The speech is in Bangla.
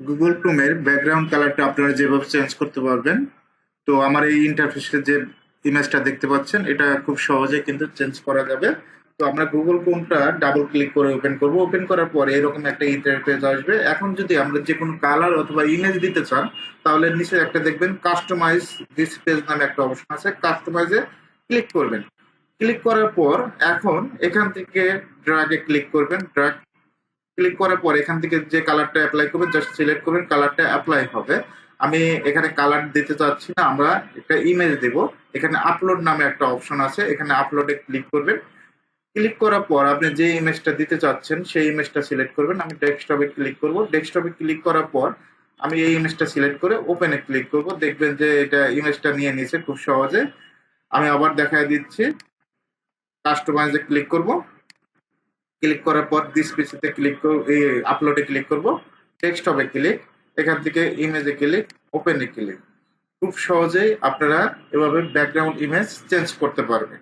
গুগল ক্রোমের ব্যাকগ্রাউন্ড কালারটা আপনারা যেভাবে চেঞ্জ করতে পারবেন, তো আমার এই ইন্টারফেসে যে ইমেজটা দেখতে পাচ্ছেন, এটা খুব সহজে কিন্তু চেঞ্জ করা যাবে। তো আমরা গুগল ক্রোমটা ডাবল ক্লিক করে ওপেন করব। ওপেন করার পরে এরকম একটা ইন্টারফেস আসবে। এখন যদি আমরা যে কোনো কালার অথবা ইমেজ দিতে চান, তাহলে নিচে একটা দেখবেন কাস্টমাইজ দিস পেজ নামে একটা অপশন আছে। কাস্টমাইজে ক্লিক করবেন। ক্লিক করার পর এখন এখান থেকে ড্রাগে ক্লিক করবেন। ড্রাগ ক্লিক করার পর এখান থেকে যে কালারটা অ্যাপ্লাই করবেন জাস্ট সিলেক্ট করবেন কালারটা অ্যাপ্লাই হবে। আমি এখানে কালার দিতে চাচ্ছি না, আমরা একটা ইমেজ দেব। এখানে আপলোড নামে একটা অপশন আছে, এখানে আপলোডে ক্লিক করবেন। ক্লিক করার পর আপনি যে ইমেজটা দিতে চাচ্ছেন, সেই ইমেজটা সিলেক্ট করবেন। আমি ডেস্কটপে ক্লিক করব। ডেস্কটপে ক্লিক করার পর আমি এই ইমেজটা সিলেক্ট করে ওপেনে ক্লিক করব। দেখবেন যে এটা ইমেজটা নিয়ে নিয়েছে খুব সহজে। আমি আবার দেখায় দিচ্ছি। কাস্টমাইজে ক্লিক করব। ক্লিক করার পর দিস পিসিতে ক্লিক এই আপলোডে ক্লিক করব। টেক্সট হবে ক্লিক এখান থেকে ইমেজে ক্লিক ওপেনে ক্লিক খুব সহজেই আপনারা এভাবে ব্যাকগ্রাউন্ড ইমেজ চেঞ্জ করতে পারবেন।